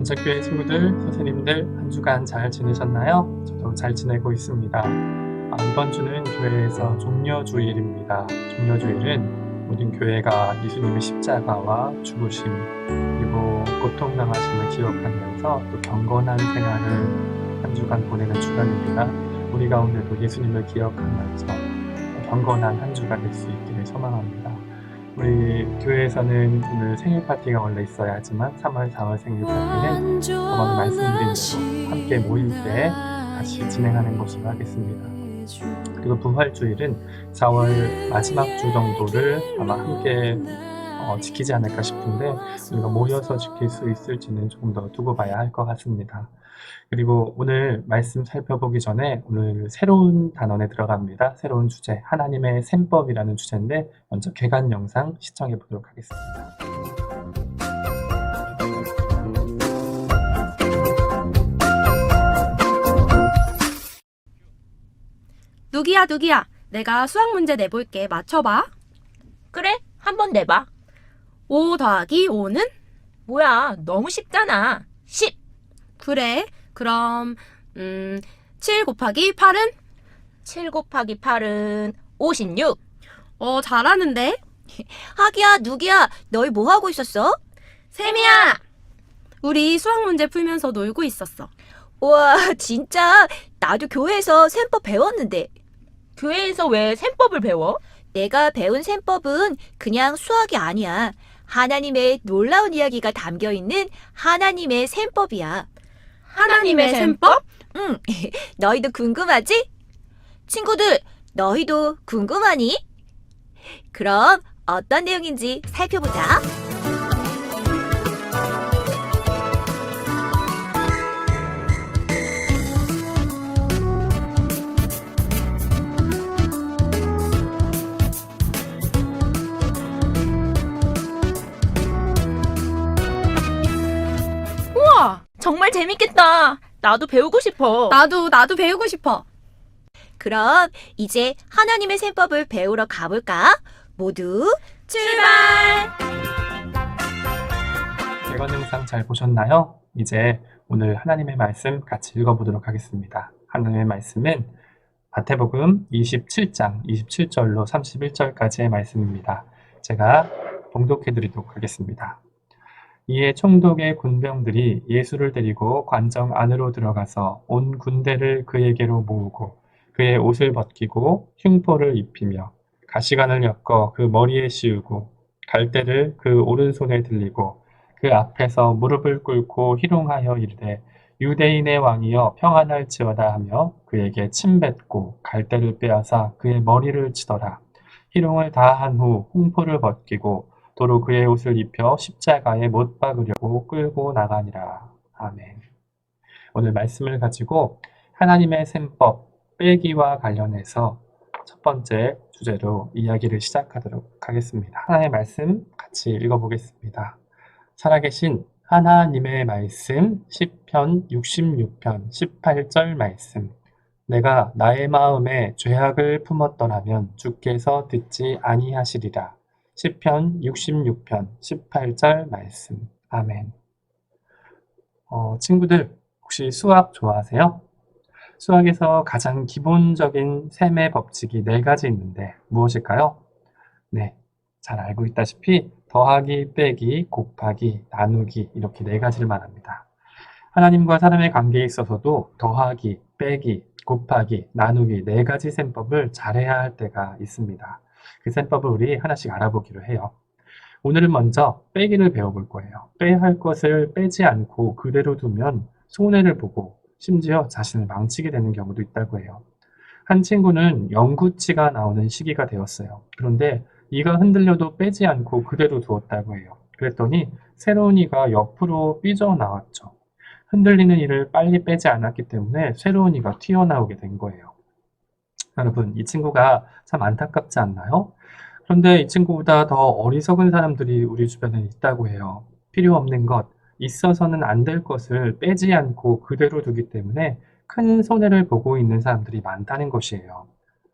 안착교회 친구들, 선생님들 한 주간 잘 지내셨나요? 저도 잘 지내고 있습니다. 아, 이번 주는 교회에서 종려주일입니다. 종려주일은 모든 교회가 예수님의 십자가와 죽으심 그리고 고통 당하심을 기억하면서 또 경건한 생활을 한 주간 보내는 주간입니다. 우리 가운데도 예수님을 기억하면서 경건한 한 주간 될수 있기를 소망합니다. 우리 교회에서는 오늘 생일 파티가 원래 있어야 하지만 3월, 4월 생일 파티는 저번에 말씀드린 대로 함께 모일 때 다시 진행하는 것으로 하겠습니다. 그리고 부활주일은 4월 마지막 주 정도를 아마 함께 어, 지키지 않을까 싶은데 우리가 모여서 지킬 수 있을지는 조금 더 두고 봐야 할 것 같습니다. 그리고 오늘 말씀 살펴보기 전에 오늘 새로운 단원에 들어갑니다. 새로운 주제 하나님의 셈법이라는 주제인데 먼저 개간 영상 시청해 보도록 하겠습니다. 누기야 누기야 내가 수학 문제 내볼게 맞춰봐 그래, 한번 내봐. 5 더하기 5는? 뭐야, 너무 쉽잖아. 10. 그래 그럼 음, 7 곱하기 8은? 7 곱하기 8은 56. 어 잘하는데 하기야, 누기야, 너희 뭐 하고 있었어? 샘이야 우리 수학 문제 풀면서 놀고 있었어 우와, 진짜 나도 교회에서 셈법 배웠는데 교회에서 왜 셈법을 배워? 내가 배운 셈법은 그냥 수학이 아니야. 하나님의 놀라운 이야기가 담겨 있는 하나님의 셈법이야. 하나님의 셈법? 응, 너희도 궁금하지? 친구들, 너희도 궁금하니? 그럼 어떤 내용인지 살펴보자. 정말 재밌겠다. 나도 배우고 싶어. 나도 나도 배우고 싶어 그럼 이제 하나님의 셈법을 배우러 가볼까? 모두 출발! 개간 영상 잘 보셨나요? 이제 오늘 하나님의 말씀 같이 읽어보도록 하겠습니다. 하나님의 말씀은 마태복음 27장 27절로 31절까지의 말씀입니다. 제가 봉독해 드리도록 하겠습니다. 이에 총독의 군병들이 예수를 데리고 관정 안으로 들어가서 온 군대를 그에게로 모으고 그의 옷을 벗기고 흉포를 입히며 가시관을 엮어 그 머리에 씌우고 갈대를 그 오른손에 들리고 그 앞에서 무릎을 꿇고 희롱하여 이르되 유대인의 왕이여 평안할지어다 하며 그에게 침뱉고 갈대를 빼앗아 그의 머리를 치더라. 희롱을 다한 후 홍포를 벗기고 도로 그의 옷을 입혀 십자가에 못 박으려고 끌고 나가니라. 아멘. 오늘 말씀을 가지고 하나님의 셈법 빼기와 관련해서 첫 번째 주제로 이야기를 시작하도록 하겠습니다. 하나님의 말씀 같이 읽어보겠습니다. 살아계신 하나님의 말씀 10편 66편 18절 말씀 내가 나의 마음에 죄악을 품었더라면 주께서 듣지 아니하시리라 10편 66편 18절 말씀 아멘 어, 친구들 혹시 수학 좋아하세요? 수학에서 가장 기본적인 셈의 법칙이 네 가지 있는데 무엇일까요? 네, 잘 알고 있다시피 더하기, 빼기, 곱하기, 나누기 이렇게 네 가지를 말합니다. 하나님과 사람의 관계에 있어서도 더하기, 빼기, 곱하기, 나누기 네 가지 셈법을 잘해야 할 때가 있습니다. 그 셈법을 우리 하나씩 알아보기로 해요. 오늘은 먼저 빼기를 배워볼 거예요. 빼야 할 것을 빼지 않고 그대로 두면 손해를 보고 심지어 자신을 망치게 되는 경우도 있다고 해요. 한 친구는 영구치가 나오는 시기가 되었어요. 그런데 이가 흔들려도 빼지 않고 그대로 두었다고 해요. 그랬더니 새로운 이가 옆으로 삐져나왔죠. 흔들리는 이를 빨리 빼지 않았기 때문에 새로운 이가 튀어나오게 된 거예요. 여러분, 이 친구가 참 안타깝지 않나요? 그런데 이 친구보다 더 어리석은 사람들이 우리 주변에 있다고 해요. 필요 없는 것, 있어서는 안 될 것을 빼지 않고 그대로 두기 때문에 큰 손해를 보고 있는 사람들이 많다는 것이에요.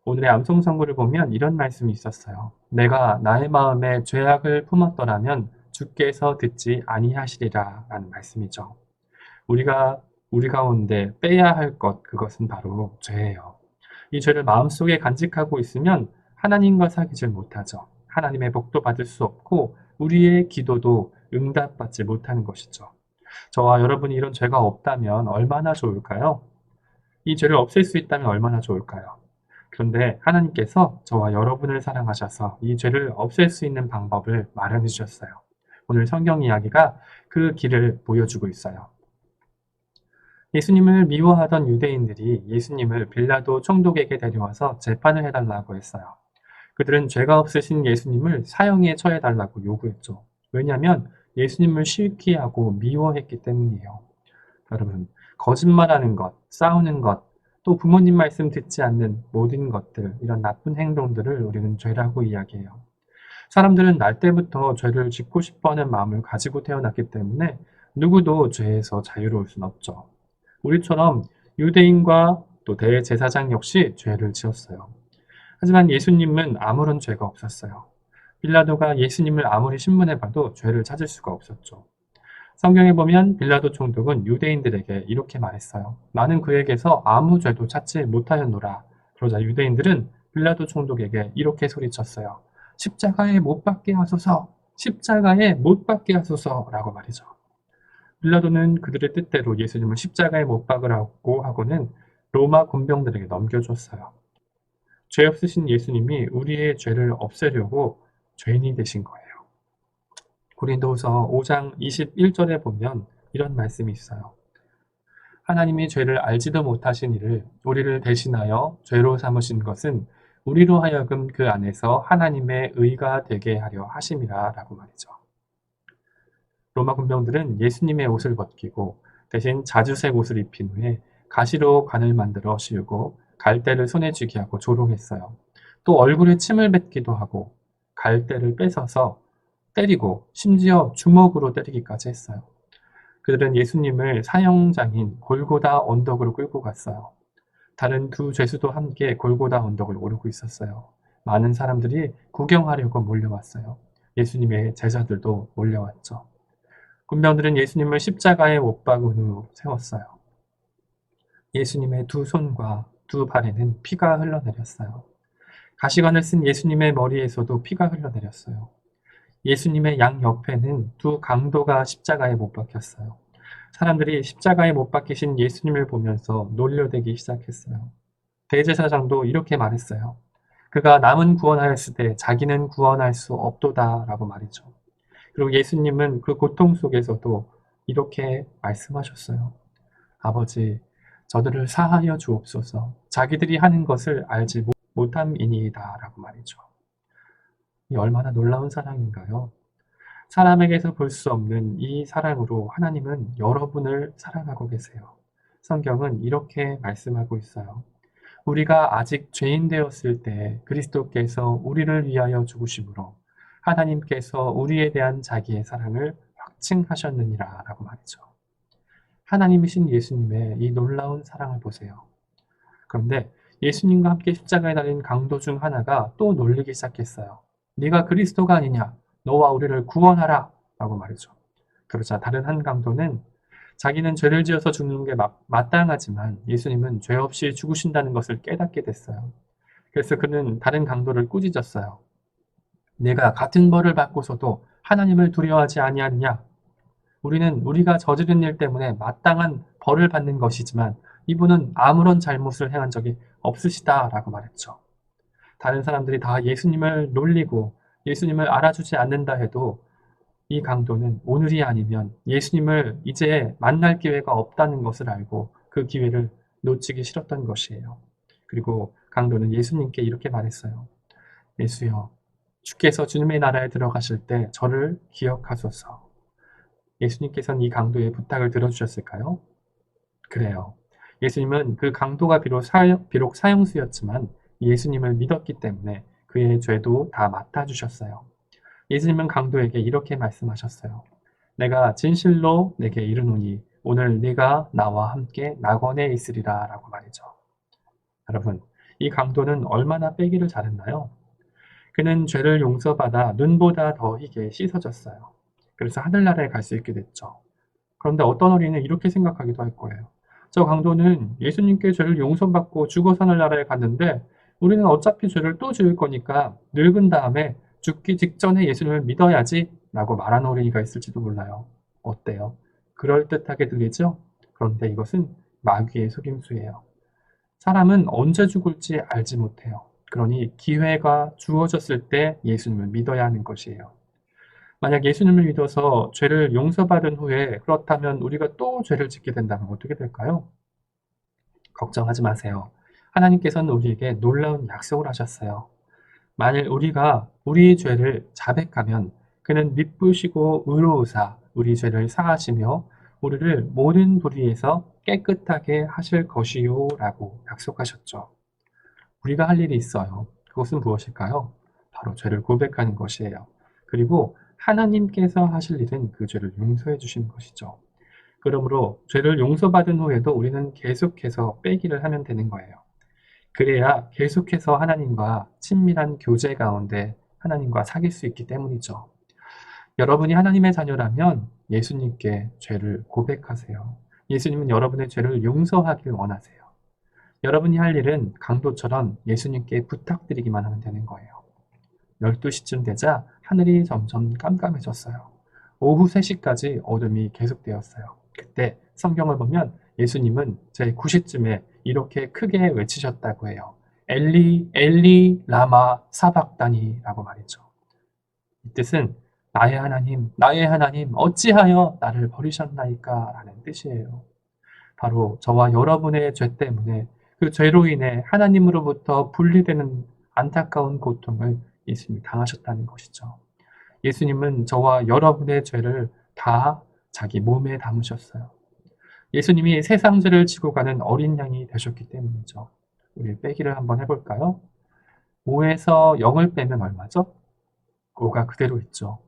오늘의 암송 선구를 보면 이런 말씀이 있었어요. 내가 나의 마음에 죄악을 품었더라면 주께서 듣지 아니하시리라 라는 말씀이죠. 우리가 우리 가운데 빼야 할 것, 그것은 바로 죄예요. 이 죄를 마음속에 간직하고 있으면 하나님과 사귀질 못하죠. 하나님의 복도 받을 수 없고 우리의 기도도 응답받지 못하는 것이죠. 저와 여러분이 이런 죄가 없다면 얼마나 좋을까요? 이 죄를 없앨 수 있다면 얼마나 좋을까요? 그런데 하나님께서 저와 여러분을 사랑하셔서 이 죄를 없앨 수 있는 방법을 마련해 주셨어요. 오늘 성경 이야기가 그 길을 보여주고 있어요. 예수님을 미워하던 유대인들이 예수님을 빌라도 총독에게 데려와서 재판을 해달라고 했어요. 그들은 죄가 없으신 예수님을 사형에 처해달라고 요구했죠. 왜냐하면 예수님을 싫기하고 미워했기 때문이에요. 여러분, 거짓말하는 것, 싸우는 것, 또 부모님 말씀 듣지 않는 모든 것들, 이런 나쁜 행동들을 우리는 죄라고 이야기해요. 사람들은 날 때부터 죄를 짓고 싶어 하는 마음을 가지고 태어났기 때문에 누구도 죄에서 자유로울 순 없죠. 우리처럼 유대인과 또 대제사장 역시 죄를 지었어요. 하지만 예수님은 아무런 죄가 없었어요. 빌라도가 예수님을 아무리 신문해봐도 죄를 찾을 수가 없었죠. 성경에 보면 빌라도 총독은 유대인들에게 이렇게 말했어요. 나는 그에게서 아무 죄도 찾지 못하였노라. 그러자 유대인들은 빌라도 총독에게 이렇게 소리쳤어요. 십자가에 못 박게 하소서, 십자가에 못 박게 하소서라고 말이죠. 빌라도는 그들의 뜻대로 예수님을 십자가에 못 박으라고 하고는 로마 군병들에게 넘겨줬어요. 죄 없으신 예수님이 우리의 죄를 없애려고 죄인이 되신 거예요. 고린도후서 5장 21절에 보면 이런 말씀이 있어요. 하나님이 죄를 알지도 못하신 이를 우리를 대신하여 죄로 삼으신 것은 우리로 하여금 그 안에서 하나님의 의가 되게 하려 하심이라 라고 말이죠. 로마 군병들은 예수님의 옷을 벗기고 대신 자주색 옷을 입힌 후에 가시로 관을 만들어 씌우고 갈대를 손에 쥐게 하고 조롱했어요. 또 얼굴에 침을 뱉기도 하고 갈대를 뺏어서 때리고 심지어 주먹으로 때리기까지 했어요. 그들은 예수님을 사형장인 골고다 언덕으로 끌고 갔어요. 다른 두 죄수도 함께 골고다 언덕을 오르고 있었어요. 많은 사람들이 구경하려고 몰려왔어요. 예수님의 제자들도 몰려왔죠. 군병들은 예수님을 십자가에 못 박은 후 세웠어요. 예수님의 두 손과 두 발에는 피가 흘러내렸어요. 가시관을 쓴 예수님의 머리에서도 피가 흘러내렸어요. 예수님의 양 옆에는 두 강도가 십자가에 못 박혔어요. 사람들이 십자가에 못 박히신 예수님을 보면서 놀려대기 시작했어요. 대제사장도 이렇게 말했어요. 그가 남은 구원하였을 때 자기는 구원할 수 없도다 라고 말이죠. 그리고 예수님은 그 고통 속에서도 이렇게 말씀하셨어요. 아버지, 저들을 사하여 주옵소서. 자기들이 하는 것을 알지 못함이니이다. 라고 말이죠. 이 얼마나 놀라운 사랑인가요? 사람에게서 볼 수 없는 이 사랑으로 하나님은 여러분을 사랑하고 계세요. 성경은 이렇게 말씀하고 있어요. 우리가 아직 죄인 되었을 때 그리스도께서 우리를 위하여 죽으심으로 하나님께서 우리에 대한 자기의 사랑을 확증하셨느니라 라고 말이죠. 하나님이신 예수님의 이 놀라운 사랑을 보세요. 그런데 예수님과 함께 십자가에 달린 강도 중 하나가 또 놀리기 시작했어요. 네가 그리스도가 아니냐? 너와 우리를 구원하라! 라고 말이죠. 그러자 다른 한 강도는 자기는 죄를 지어서 죽는 게 마, 마땅하지만 예수님은 죄 없이 죽으신다는 것을 깨닫게 됐어요. 그래서 그는 다른 강도를 꾸짖었어요. 내가 같은 벌을 받고서도 하나님을 두려워하지 아니하느냐? 우리는 우리가 저지른 일 때문에 마땅한 벌을 받는 것이지만 이분은 아무런 잘못을 행한 적이 없으시다라고 말했죠. 다른 사람들이 다 예수님을 놀리고 예수님을 알아주지 않는다 해도 이 강도는 오늘이 아니면 예수님을 이제 만날 기회가 없다는 것을 알고 그 기회를 놓치기 싫었던 것이에요. 그리고 강도는 예수님께 이렇게 말했어요. 예수여, 주께서 주님의 나라에 들어가실 때 저를 기억하소서. 예수님께서는 이 강도의 부탁을 들어주셨을까요? 그래요. 예수님은 그 강도가 비록, 사형, 비록 사형수였지만 예수님을 믿었기 때문에 그의 죄도 다 맡아주셨어요. 예수님은 강도에게 이렇게 말씀하셨어요. 내가 진실로 내게 이르노니 오늘 네가 나와 함께 낙원에 있으리라 라고 말이죠. 여러분, 이 강도는 얼마나 빼기를 잘했나요? 그는 죄를 용서받아 눈보다 더 희게 씻어졌어요. 그래서 하늘나라에 갈 수 있게 됐죠. 그런데 어떤 어린이는 이렇게 생각하기도 할 거예요. 저 강도는 예수님께 죄를 용서받고 죽어 사는 나라에 갔는데 우리는 어차피 죄를 또 지을 거니까 늙은 다음에 죽기 직전에 예수님을 믿어야지 라고 말하는 어린이가 있을지도 몰라요. 어때요? 그럴듯하게 들리죠? 그런데 이것은 마귀의 속임수예요. 사람은 언제 죽을지 알지 못해요. 그러니 기회가 주어졌을 때 예수님을 믿어야 하는 것이에요. 만약 예수님을 믿어서 죄를 용서받은 후에 그렇다면 우리가 또 죄를 짓게 된다면 어떻게 될까요? 걱정하지 마세요. 하나님께서는 우리에게 놀라운 약속을 하셨어요. 만일 우리가 우리 죄를 자백하면 그는 미쁘시고 의로우사 우리 죄를 사하시며 우리를 모든 불의에서 깨끗하게 하실 것이요 라고 약속하셨죠. 우리가 할 일이 있어요. 그것은 무엇일까요? 바로 죄를 고백하는 것이에요. 그리고 하나님께서 하실 일은 그 죄를 용서해 주시는 것이죠. 그러므로 죄를 용서받은 후에도 우리는 계속해서 빼기를 하면 되는 거예요. 그래야 계속해서 하나님과 친밀한 교제 가운데 하나님과 사귈 수 있기 때문이죠. 여러분이 하나님의 자녀라면 예수님께 죄를 고백하세요. 예수님은 여러분의 죄를 용서하길 원하세요. 여러분이 할 일은 강도처럼 예수님께 부탁드리기만 하면 되는 거예요. 12시쯤 되자 하늘이 점점 깜깜해졌어요. 오후 3시까지 어둠이 계속되었어요. 그때 성경을 보면 예수님은 제 9시쯤에 이렇게 크게 외치셨다고 해요. 엘리, 엘리, 라마, 사박다니 라고 말이죠. 이 뜻은 나의 하나님, 나의 하나님, 어찌하여 나를 버리셨나이까? 라는 뜻이에요. 바로 저와 여러분의 죄 때문에 그 죄로 인해 하나님으로부터 분리되는 안타까운 고통을 예수님이 당하셨다는 것이죠. 예수님은 저와 여러분의 죄를 다 자기 몸에 담으셨어요. 예수님이 세상 죄를 지고 가는 어린 양이 되셨기 때문이죠. 우리 빼기를 한번 해볼까요? 5에서 0을 빼면 얼마죠? 5가 그대로 있죠.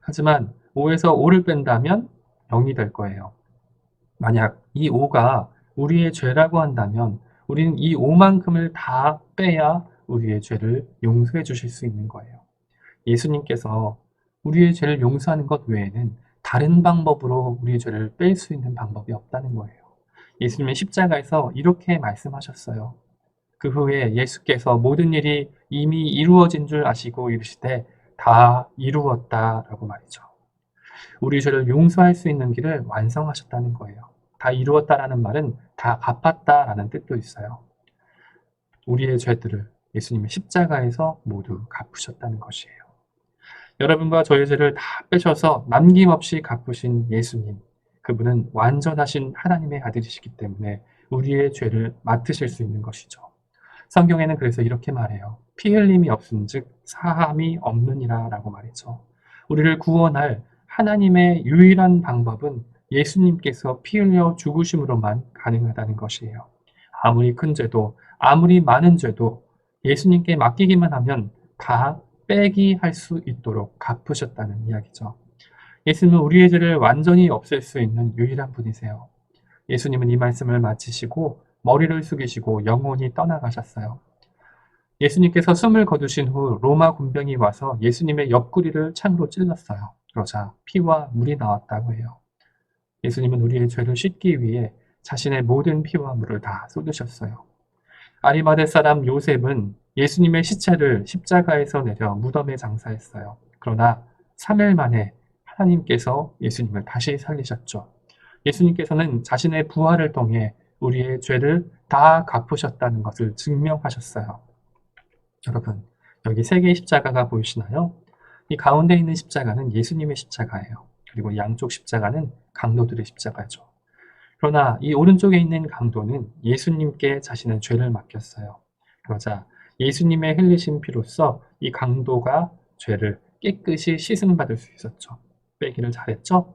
하지만 5에서 5를 뺀다면 0이 될 거예요. 만약 이 5가 우리의 죄라고 한다면 우리는 이 5만큼을 다 빼야 우리의 죄를 용서해 주실 수 있는 거예요. 예수님께서 우리의 죄를 용서하는 것 외에는 다른 방법으로 우리의 죄를 뺄 수 있는 방법이 없다는 거예요. 예수님은 십자가에서 이렇게 말씀하셨어요. 그 후에 예수께서 모든 일이 이미 이루어진 줄 아시고 이르시되 다 이루었다라고 말이죠. 우리 죄를 용서할 수 있는 길을 완성하셨다는 거예요. 다 이루었다라는 말은 다 갚았다라는 뜻도 있어요. 우리의 죄들을 예수님의 십자가에서 모두 갚으셨다는 것이에요. 여러분과 저의 죄를 다 빼셔서 남김없이 갚으신 예수님. 그분은 완전하신 하나님의 아들이시기 때문에 우리의 죄를 맡으실 수 있는 것이죠. 성경에는 그래서 이렇게 말해요. 피 흘림이 없은 즉 사함이 없느니라 라고 말이죠. 우리를 구원할 하나님의 유일한 방법은 예수님께서 피 흘려 죽으심으로만 가능하다는 것이에요. 아무리 큰 죄도 아무리 많은 죄도 예수님께 맡기기만 하면 다 빼기 할 수 있도록 갚으셨다는 이야기죠. 예수님은 우리의 죄를 완전히 없앨 수 있는 유일한 분이세요. 예수님은 이 말씀을 마치시고 머리를 숙이시고 영원히 떠나가셨어요. 예수님께서 숨을 거두신 후 로마 군병이 와서 예수님의 옆구리를 창으로 찔렀어요. 그러자 피와 물이 나왔다고 해요. 예수님은 우리의 죄를 씻기 위해 자신의 모든 피와 물을 다 쏟으셨어요. 아리마대 사람 요셉은 예수님의 시체를 십자가에서 내려 무덤에 장사했어요. 그러나 3일 만에 하나님께서 예수님을 다시 살리셨죠. 예수님께서는 자신의 부활을 통해 우리의 죄를 다 갚으셨다는 것을 증명하셨어요. 여러분, 여기 세 개의 십자가가 보이시나요? 이 가운데 있는 십자가는 예수님의 십자가예요. 그리고 양쪽 십자가는 강도들의 십자가죠. 그러나 이 오른쪽에 있는 강도는 예수님께 자신의 죄를 맡겼어요. 그러자 예수님의 흘리신 피로써 이 강도가 죄를 깨끗이 씻음받을 수 있었죠. 빼기를 잘했죠?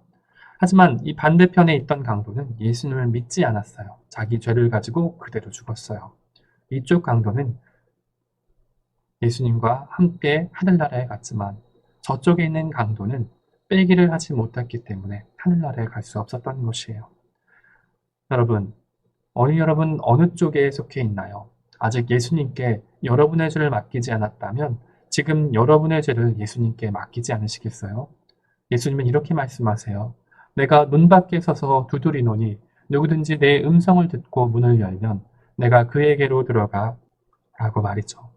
하지만 이 반대편에 있던 강도는 예수님을 믿지 않았어요. 자기 죄를 가지고 그대로 죽었어요. 이쪽 강도는 예수님과 함께 하늘나라에 갔지만 저쪽에 있는 강도는 빼기를 하지 못했기 때문에 하늘나라에 갈 수 없었던 것이에요. 여러분, 어린 여러분 어느 쪽에 속해 있나요? 아직 예수님께 여러분의 죄를 맡기지 않았다면 지금 여러분의 죄를 예수님께 맡기지 않으시겠어요? 예수님은 이렇게 말씀하세요. 내가 문 밖에 서서 두드리노니 누구든지 내 음성을 듣고 문을 열면 내가 그에게로 들어가 라고 말이죠.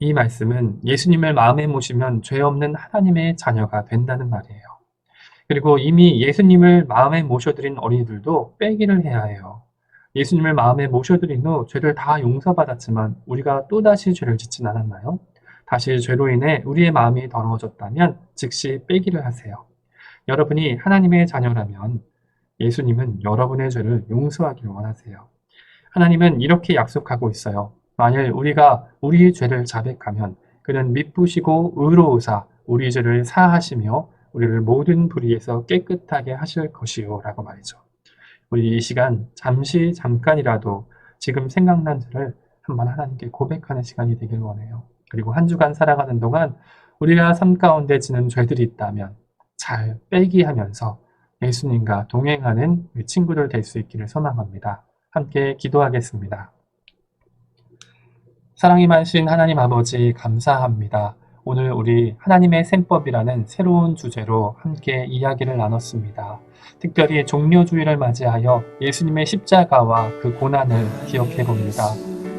이 말씀은 예수님을 마음에 모시면 죄 없는 하나님의 자녀가 된다는 말이에요. 그리고 이미 예수님을 마음에 모셔드린 어린이들도 빼기를 해야 해요. 예수님을 마음에 모셔드린 후 죄를 다 용서받았지만 우리가 또다시 죄를 짓진 않았나요? 다시 죄로 인해 우리의 마음이 더러워졌다면 즉시 빼기를 하세요. 여러분이 하나님의 자녀라면 예수님은 여러분의 죄를 용서하기를 원하세요. 하나님은 이렇게 약속하고 있어요. 만일 우리가 우리의 죄를 자백하면 그는 미쁘시고 의로우사 우리 죄를 사하시며 우리를 모든 불의에서 깨끗하게 하실 것이요 라고 말이죠. 우리 이 시간 잠시 잠깐이라도 지금 생각난 죄를 한번 하나님께 고백하는 시간이 되길 원해요. 그리고 한 주간 살아가는 동안 우리가 삶 가운데 지는 죄들이 있다면 잘 빼기 하면서 예수님과 동행하는 우리 친구들 될 수 있기를 소망합니다. 함께 기도하겠습니다. 사랑이 많으신 하나님 아버지 감사합니다. 오늘 우리 하나님의 셈법이라는 새로운 주제로 함께 이야기를 나눴습니다. 특별히 종료주의를 맞이하여 예수님의 십자가와 그 고난을 기억해 봅니다.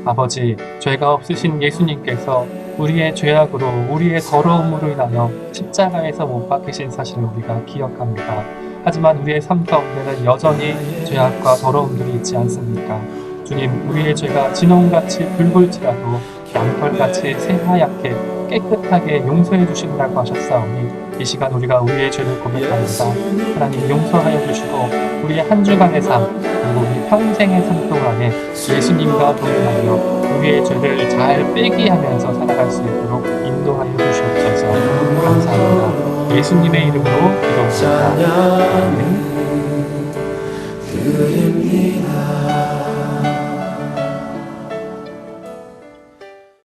아버지, 죄가 없으신 예수님께서 우리의 죄악으로 우리의 더러움으로 인하여 십자가에서 못 박히신 사실을 우리가 기억합니다. 하지만 우리의 삶 가운데는 여전히 죄악과 더러움들이 있지 않습니까? 주님, 우리의 죄가 진홍같이 붉을지라도 양털같이 새하얗게 깨끗하게 용서해 주신다고 하셨사오니 이 시간 우리가 우리의 죄를 고백합니다. 하나님 용서하여 주시고 우리의 한 주간의 삶 그리고 우리 평생의 삶 동안에 예수님과 동행하며 우리의 죄를 잘 빼기 하면서 살아갈 수 있도록 인도하여 주시옵소서 감사합니다. 예수님의 이름으로 기도합니다. 아멘.